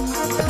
હમણાં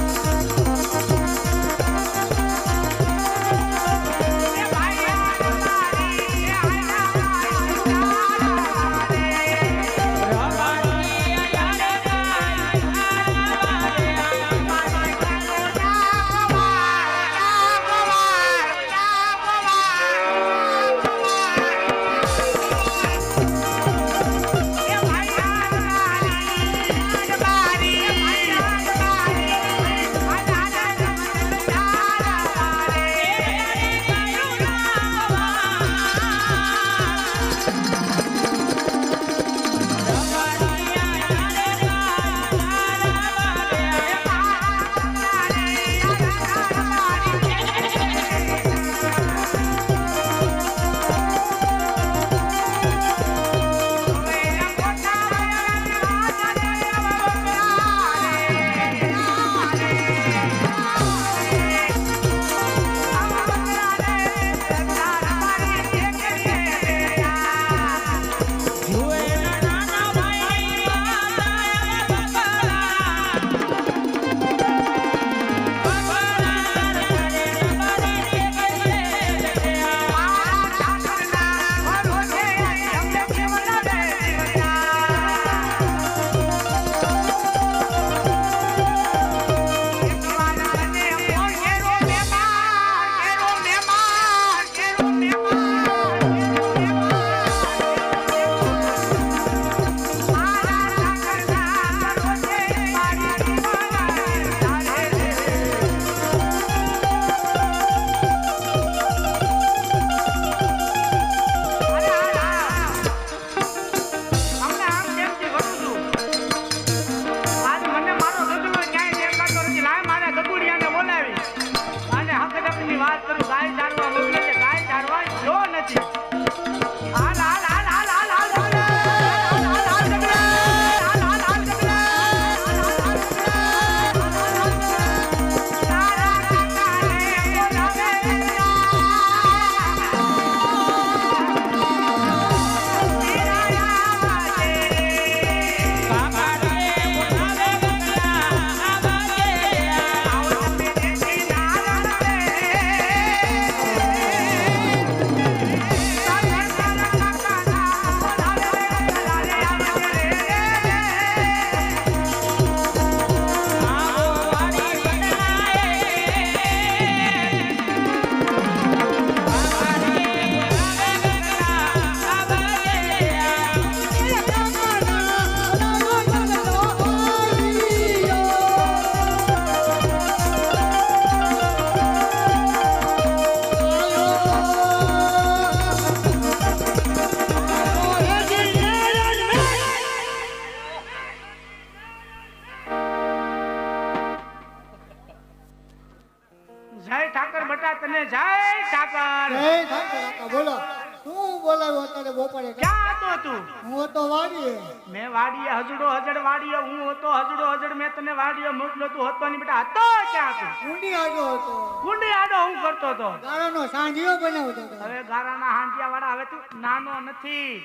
ક્યાં આડો હતો. કુંડી આડો હું કરતો હતો? સાંઢિયો બનાવતો હતો. હવે ગારાના હાંડિયા વાળા હવે તું નાનો નથી.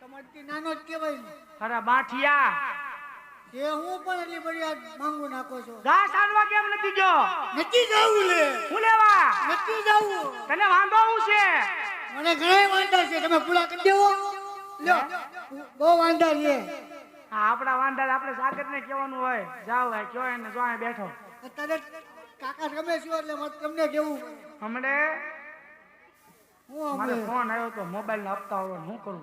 તમારથી નાનો જ કહેવાય ને. અરે બાઠિયા. એ હું પણ એટલી બધી માંગુ નાખો છો. ઘાસ આડવા કેમ નથી જો નથી જવું લે. હું લેવા? નથી જવું. તને વાંધો હું છે? મને ઘણા વાંધા છે. તમે પૂરા કરી દેવો. લ્યો. બહુ વાંધા છે. આપણા વાંધા આપણે સાગર ને કહેવાનું હોય. જાવ કયો એને જો બેઠો. અત્યારે કાકા ગમે શું એટલે મારે તમને કેવું હમણે? હું મારે ફોન આવ્યો તો મોબાઈલ ના આપતા હોય હું કરું?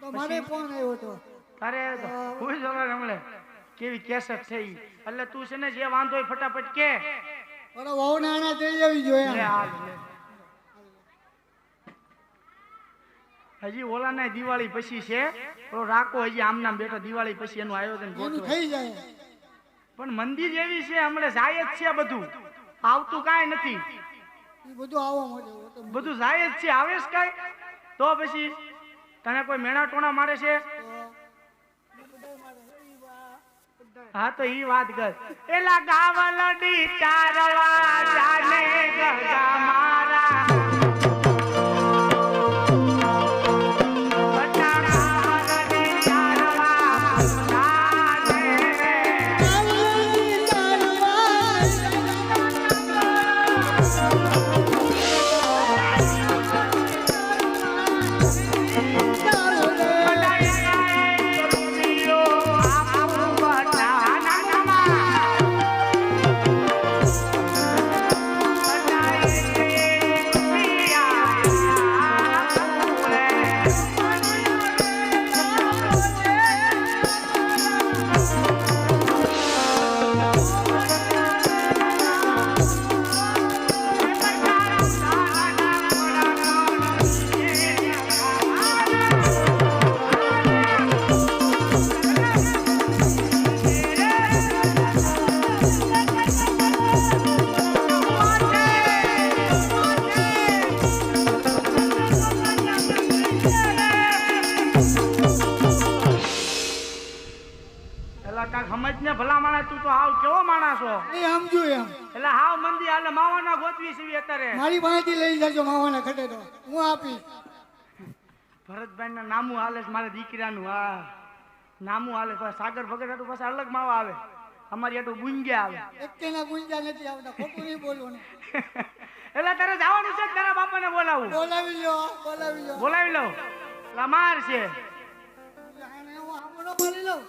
તો મારે ફોન આવ્યો તો. તારે હું જ હમણે? કેવી કેસેટ થઈ? એટલે તું છે ને જે વાંધો હોય ફટાફટ કે. ઓલો વહુ નાણા થઈ જવી જોઈએ હજી ઓલા ને દિવાળી પછી છે. ઓલો રાખો હજી આમ નામ બેઠો દિવાળી પછી એનું આયોજન થઈ જાય. પણ મંદિર એવી છે હમણાં જાય જ છે બધું. આવતું કાંઈ નથી. બધું આવવા બધું જાય જ છે આવે જ કાંઈ. તો પછી તને કોઈ મેણા ટોણા મારે છે? હા તો ઈ વાત કર. એલા ગાવલડી ચારવા જાને ગગા હાવ કેવો માણસ છો એ સમજુ એમ. એટલે હાવ મંદી હાલે માવાના ગોતવી સીવી અત્યારે. મારી પાસેથી લઈ જજો માવાના ખટે તો. હું આપી ભરતભાઈ ના નામું હાલે છે મારા દીકરાનું હા. નામું હાલે છે. સાગર ભગત હતું પાસે અલગ માવા આવે. અમારી હાટુ ગુંગ્યા આવે. ના ગુંજા નથી આવતા ખોટું નહીં બોલવું એટલે તારે જવાનું છે તારા બાપાને બોલાવું બોલાવી લો બોલાવી લો. બોલાવી લઉં માર છે. મારી લઉં.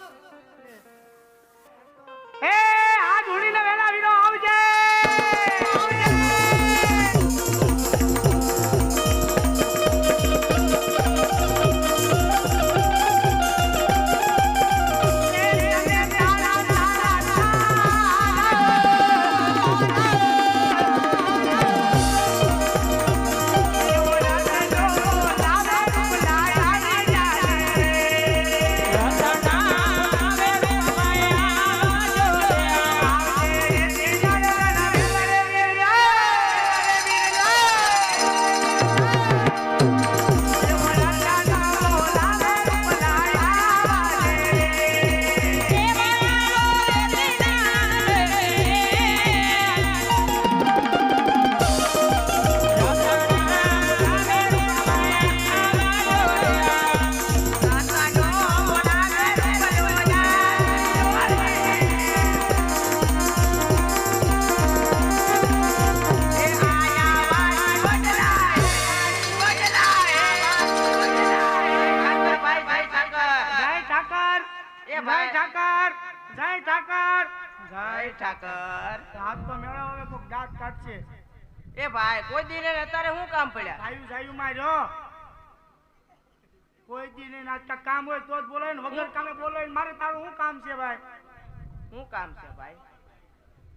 એ જય ભાઈ. ઠાકર જય ઠાકર. જય ઠાકર. હાથ તો મેળા હવે કોક દાંત કાઢશે. એ ભાઈ કોઈ દિને અત્યારે શું કામ પડ્યા? આયુ સાયું માર્યો કોઈ દિને ને નાટક કામ હોય તો જ બોલાય ને વગર કામે બોલાય ને મારે તારું શું કામ છે ભાઈ? શું કામ છે ભાઈ?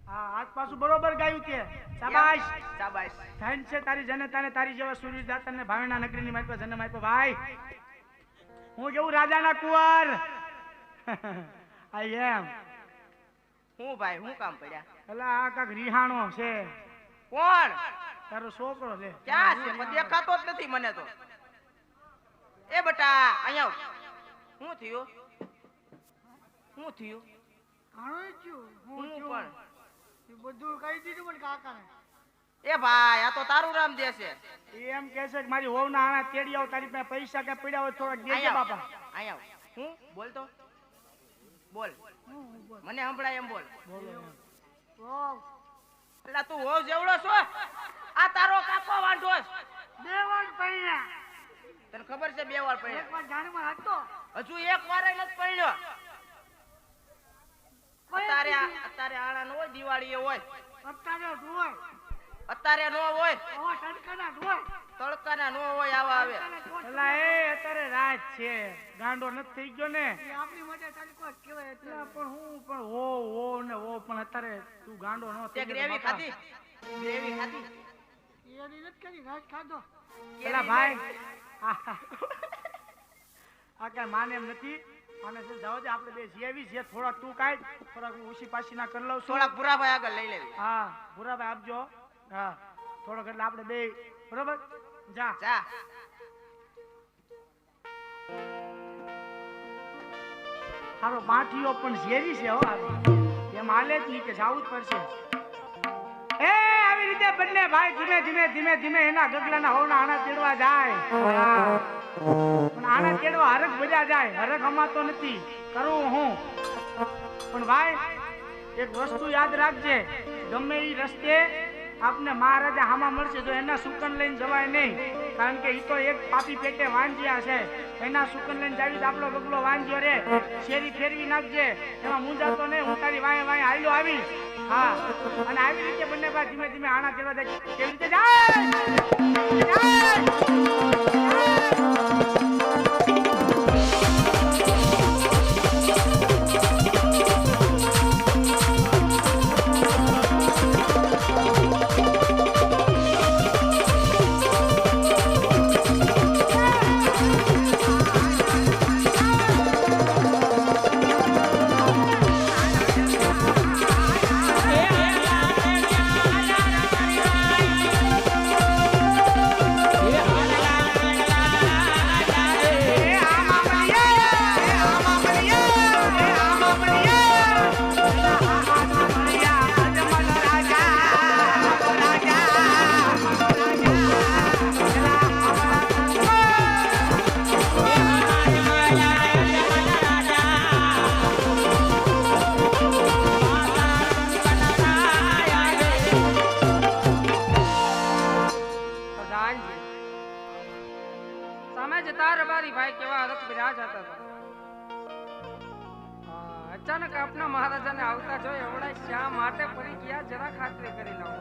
હા હાથ પાછું બરોબર ગાયું કે? શાબાશ. શાબાશ. ધન છે તારી જનતાને તારી જેવા સૂર્ય દાતન ને ભાવેના નગરીની મારી પાસે જન્મ આપ્યો. ભાઈ હું જેવું રાજાના કુંવર. આઈ એમ હું ભાઈ શું કામ પડ્યા? એટલે આ કાક રિહાણો છે. કોણ? તારો છોકરો છે. ક્યાં છે? પણ દેખાતો જ નથી મને તો. એ બટા અહીંયા હું શું થયું? હું હું થયું પણ. બધું કહી દીધું મને કાકાને. એ ભાઈ આ તો તારું રામ એ એમ કે છે કે મારી હોવના આણા તેડી આવ તારી પાસે પૈસા કે પડ્યા હોય થોડા બાપા. અહીંયા હું? બોલ તો. બોલ. મને સંભળાય એમ બોલ. એટલે તું હોવ જેવડો છો આ તારો કાકો વાંઢો બે વાર પડ્યા. તને ખબર છે બે વાર એક પડ્યા વાર જાનમાં હતો. હજુ એક વાર નથી પડ્યો. અત્યારે અત્યારે આણા નો હોય દિવાળી એ હોય. અત્યારે હોય. અત્યારે નો હોય. તડકાના નો હોય આવા આવે. એલા એ અત્યારે રાત છે. ગાંડો નથી થઈ ગયો ને. આપણી માટે તડકો જ કહેવાય એટલે પણ હું પણ હો હો ને હો પણ અત્યારે તું ગાંડો નો તે થઈ ગ્રેવી તો ખાધી? ગ્રેવી ખાધી? એની નથી કરી રાત ખાધો. એલા ભાઈ આ કઈ માને એમ નથી. અને શું જાવ દે આપણે બે જેવી છે થોડાક તું કાઢ થોડાક હું ઉછી પાછી ના કરી લઉં છું. થોડાક ભૂરાભાઈ આગળ લઈ લેવી. હા ભૂરાભાઈ આપજો. હા થોડોક એટલે આપણે બે બરોબર? જા. જા. હારો માઠીઓ પણ ઝેરી છે હો આવી. એમ હાલે જ નહીં કે જાવું જ પડશે. એ આવી રીતે બંને ભાઈ ધીમે ધીમે ધીમે ધીમે એના ગગલાના હોના આણા તેડવા જાય. હા. પણ આણા તેડવા હરખ બજા જાય. હરખ અમાતો નથી. કરું હું. પણ ભાઈ એક વસ્તુ યાદ રાખજે. ગમે એ રસ્તે આપને મહારાજા હામા મળશે તો એના સુકન લઈને જવાય નહીં. કારણ કે એ તો એક પાપી પેટે વાંજ્યા છે. એના સુકન લઈને જાવી આપણો બગલો વાંજ્યો રે. શેરી ફેરવી નાખજે. એમાં મૂંઝાતો નહીં, હું તારી વાંહે વાંહે હાલ્યો આવી હા. અને આવી રીતે બંને ભાઈ ધીમે ધીમે આણા તેડવા જાય. કેવી રીતે જાય! આવતા જો એવડા શા માટે ફરી ગયા જરા ખાતરી કરી લઉં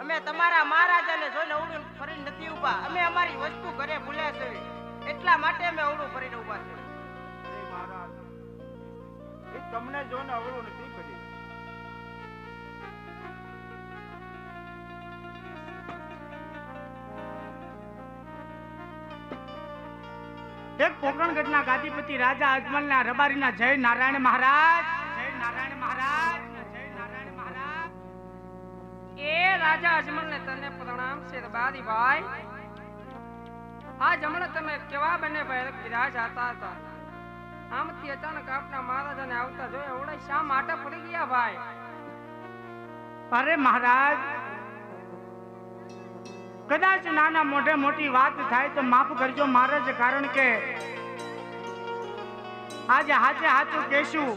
અમે તમારા મહારાજાને જોઈને અવળું ફરીને નથી ઊભા. અમે અમારી વસ્તુ ઘરે ભૂલ્યા છે. એટલા માટે અમે અવળું ફરીને ઊભા છે તમને જોઈને અવળું નથી. એક પોકરણગઢના ગાદીપતિ રાજા અજમલના રબારીના જય નારાયણ મહારાજ. જય નારાયણ મહારાજ. જય નારાયણ મહારાજ. એ રાજા અજમલને તને પ્રણામ છે ભાઈ. આજ હમણાં તમે કેવા બને ભાઈ વિરાજ હતા હતા? આમથી અચાનક આપના મહારાજાને આવતા જોઈ એવડા શા માટે પડી ગયા ભાઈ? અરે મહારાજ કદાચ નાના મોઢે મોટી વાત થાય તો માફ કરજો મહારાજ કારણ કે આજે હાથે હાથું કહેશું.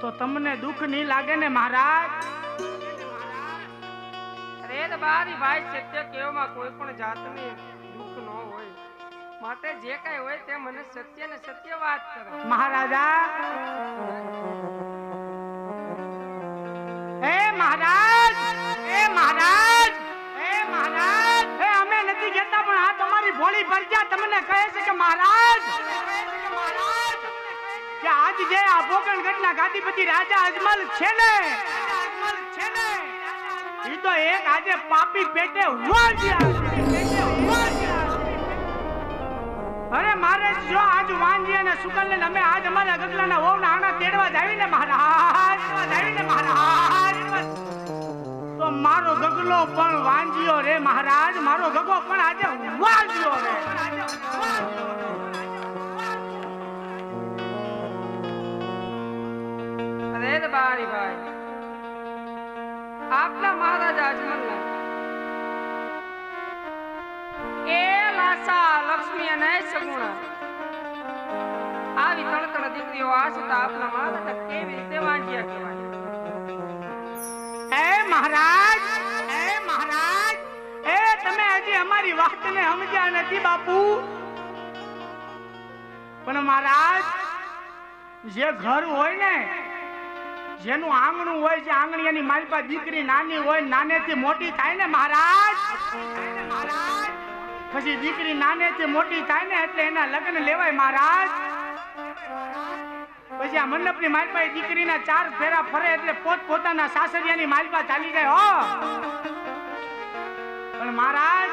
તો તમને દુઃખ નહીં લાગે ને મહારાજ? તો બારી ભાઈ સત્ય કહેવામાં કોઈ પણ જાતની દુઃખ ન હોય. માટે જે કઈ હોય તે મને સત્ય ને સત્ય વાત કરો. મહારાજા ભોળી પ્રજા તમને કહે છે કે મહારાજ, કે આજ જે આ ભોગણગઢના ગાદીપતિ રાજા અજમલ છે ને ને ઈ તો એક આજે પાપી પેટે. અરે મારે જો આજ વાંજી અને સુકલ ને અમે આજ અમારા ગગલાના વહુના આણા તેડવા જાવીને મહારાજ જાવી મહારાજ મારો ગગલો પણ વાંજ્યો રે મહારાજ, મારો ગગો પણ આજે વાંજ્યો રે. અરે બારી ભાઈ આપના મહારાજ અજમલના એ લાસા લક્ષ્મી અને સગુણા આવી તણકણ દીકરીઓ આશતા આપના મહારાજ કેવી રીતે વાંજ્યા કહેવાય? મહારાજ, એ મહારાજ, એ તમે હજી અમારી વાતને સમજ્યા નથી બાપુ. પણ મહારાજ, જે ઘર હોય ને, જેનું આંગણું હોય, જે આંગણી એની મારી પાસે દીકરી નાની હોય, નાનેથી મોટી થાય ને મહારાજ? પછી દીકરી નાનેથી મોટી થાય ને એટલે એના લગ્ન લેવાય મહારાજ? પછી આ મંડપની માલપા એ દીકરીના ચાર ફેરા ફરે એટલે પોત પોતાના સાસરિયાની માલપા ચાલી જાય, હો! પણ મહારાજ,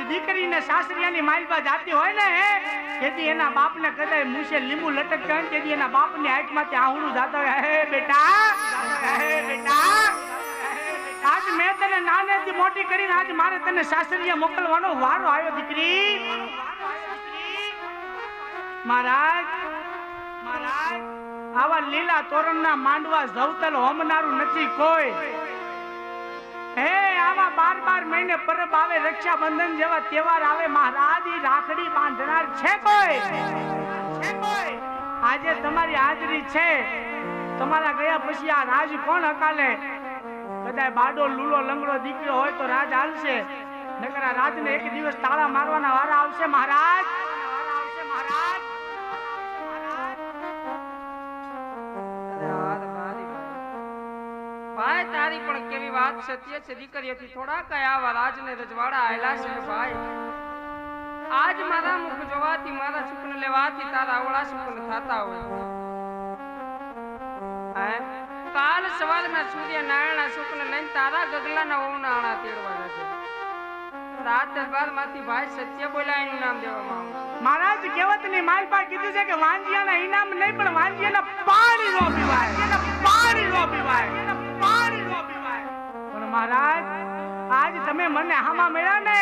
એ દીકરીને સાસરિયાની માલપા જાતી હોય ને તેથી એના બાપને કદાચ મૂછે લીંબુ લટકતા હોય તેથી એના બાપની આંખમાંથી આહુડું જાતા હોય. હે, બેટા! હે, બેટા! આજ મેં તને નાનેથી મોટી કરીને આજ મારે તને સાસરિયા મોકલવાનો વારો આવ્યો, દીકરી. મહારાજ મહારાજ આવા લીલા તોરણના માંડવા જવતલ હોમનારું નથી કોઈ. હે, આવા બાર બાર મહિને પરબ આવે, રક્ષાબંધન જેવા તહેવાર આવે, મહારાજ રાખડી બાંધનાર છે કોઈ? આજે તમારી હાજરી છે. તમારા ગયા પછી આ રાજ કોણ હકાલે? કદાચ બાડો, લૂલો, લંગડો દીકરો હોય તો રાજ હાલશે. નકર આ રાજને એક દિવસ તાળા મારવાના વારા આવશે મહારાજ આવશે, મહારાજ? વાત સત્ય છે. દીકરીઓથી થોડા કયા વરાજ ને રજવાડા આયલા છે, ભાઈ. આજ મારા મુખ જોવાથી મારા સુખન લેવાથી તારા આવડા સુખન થતા હોય? કાલ સવારના સૂર્ય નારાયણ સુખન લઈને તારા ગગલાના ઓવના આણા તેડવાના છે. રાત દરબારમાંથી ભાઈ સત્ય બોલાય એનું નામ દેવામાં મહારાજ કેવતની માલપા કીધું છે કે વાંજિયાના ઇનામ નહીં, પણ વાંજિયાના પાણી નો પીવાય. પાણી નો પીવાય. મહારાજ, આજ તમે મને હામા મળ્યા ને?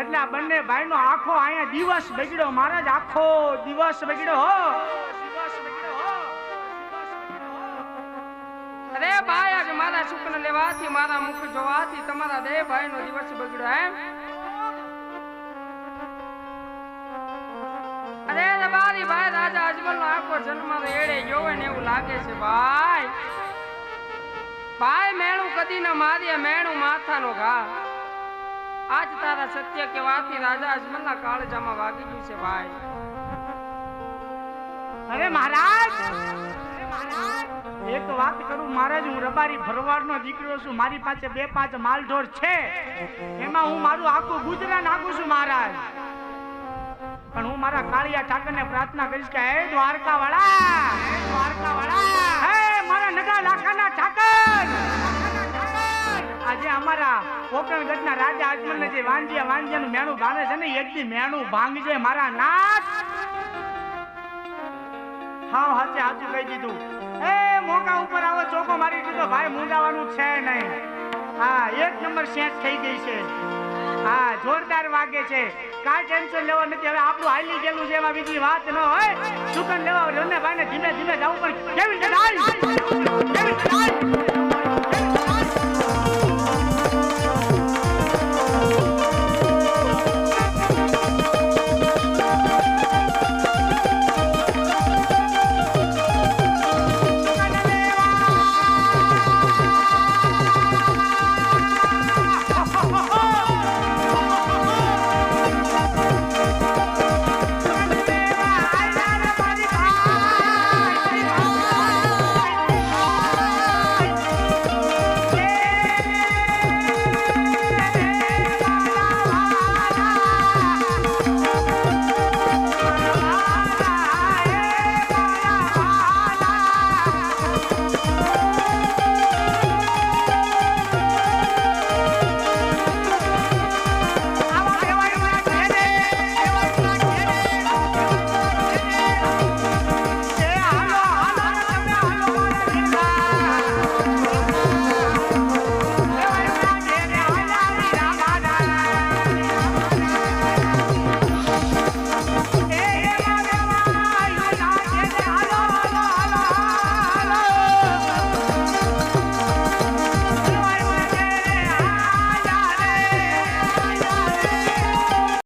એટલે આ બંને ભાઈનો આખો અહીંયા દિવસ બગડ્યો. મહારાજ, આખો દિવસ બગડ્યો હો. અરે ભાઈ, આજ મારા સુખ લેવાથી, મારા મુખ જોવાથી તમારા બે ભાઈ નો દિવસ બગડ્યો એમ? અરે મારી ભાઈ, રાજા અજમલ નો આખો જન્મ એડે ગયો ને એવું લાગે છે ભાઈ. ભાઈ મેણું કદી ન મારીએ, મેણું માથાનો ઘા. આજ તારા સત્ય કેવાથી રાજા અજમલના કાળજામાં વાગી ગયું છે ભાઈ. હવે મહારાજ! એક વાત કરું મહારાજ હું રબારી ભરવાડનો દીકરો છું, મારી પાસે બે પાંચ માલઢોર છે. એમાં હું મારું આખું ગુજરાત નાખું છું મહારાજ. પણ હું મારા કાળિયા ઠાકરને પ્રાર્થના કરીશ કે હે દ્વારકા વાળા દ્વારકા વાળા લાખાના ઠાકર! આજે અમારા કોકણગઢના રાજા અજમલને જે વાંજિયા વાંજિયાનું મેણું ભાંગે છે ને, એક દી મેણું ભાંગજે મારા નાથ! હા હાચે હાચું કહી દીધું. એ મોકા ઉપર આવો, ચોકો મારી દીધો, ભાઈ મુંડાવાનું છે નહીં. હા, એક નંબર સેટ થઈ ગઈ છે. હા, જોરદાર વાગે છે. કાંઈ ટેન્શન લેવા નથી. હવે આપણું હાલી ગયેલું છે એમાં બીજી વાત ન હોય. સુકન લેવા રને ભાઈને ધીમે ધીમે જવું પણ કેવી રીતે?